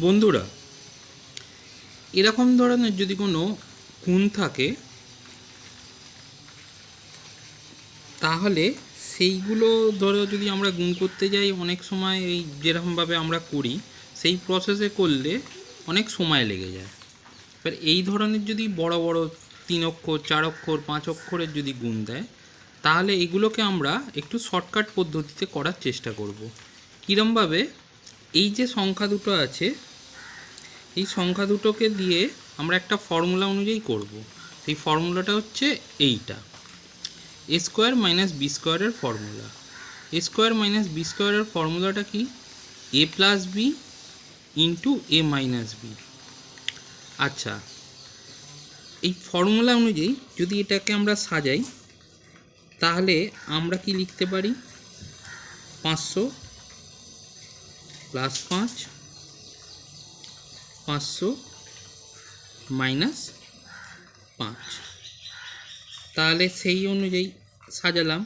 বন্ধুরা, এরকম ধরনের যদি কোনো গুণ থাকে, তাহলে সেইগুলো ধরো যদি আমরা গুণ করতে যাই, অনেক সময় এই যেরকমভাবে আমরা করি, সেই প্রসেসে করলে অনেক সময় লেগে যায়। এবার এই ধরনের যদি বড় বড় তিন অক্ষর, চার অক্ষর, পাঁচ অক্ষরের যদি গুণ দেয়, তাহলে এগুলোকে আমরা একটু শর্টকাট পদ্ধতিতে করার চেষ্টা করব। কীরমভাবে এই যে সংখ্যা দুটো আছে, এই সংখ্যা দুটোকে দিয়ে আমরা একটা ফর্মুলা অনুযায়ী করব। এই ফর্মুলাটা হচ্ছে এইটা। এ স্কোয়ার মাইনাস বি স্কোয়ারের formula A square minus B স্কোয়ারের ফর্মুলাটা কি? A plus B into A minus B আচ্ছা এই ফর্মুলা অনুযায়ী যদি এটাকে আমরা সাজাই, তাহলে আমরা কি লিখতে পারি? পাঁচশো প্লাস পাঁচ, পাঁচশো মাইনাস পাঁচ। তাহলে সেই অনুযায়ী সাজালাম।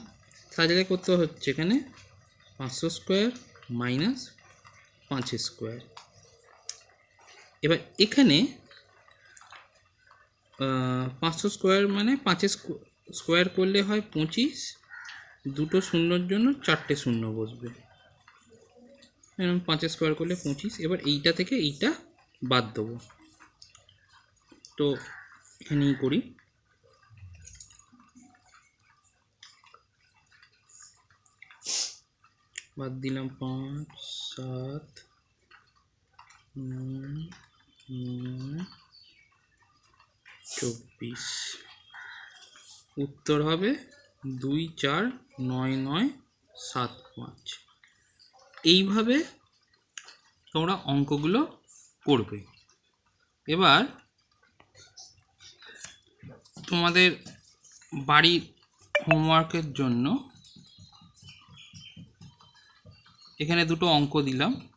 সাজালে করতে হচ্ছে এখানে? পাঁচশো স্কোয়ার মাইনাস পাঁচ স্কোয়ার এবার এখানে পাঁচশো স্কোয়ার মানে পাঁচের স্কোয়ার করলে হয় পঁচিশ, দুটো শূন্যর জন্য চারটে শূন্য বসবে। এরকম পাঁচের স্কোয়ার করলে পঁচিশ, এবার এইটা থেকে এইটা বাদ দেবো। তো এখানেই করি। বাদ দিলাম পাঁচ, সাত চব্বিশ। উত্তর হবে দুই চার নয় নয় সাত পাঁচ। এইভাবে তোমরা অঙ্কগুলো করবে। এবার তোমাদের বাড়ির হোমওয়ার্কের জন্য এখানে দুটো অঙ্ক দিলাম।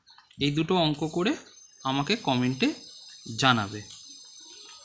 এই দুটো অঙ্ক করে আমাকে কমেন্টে জানাবে।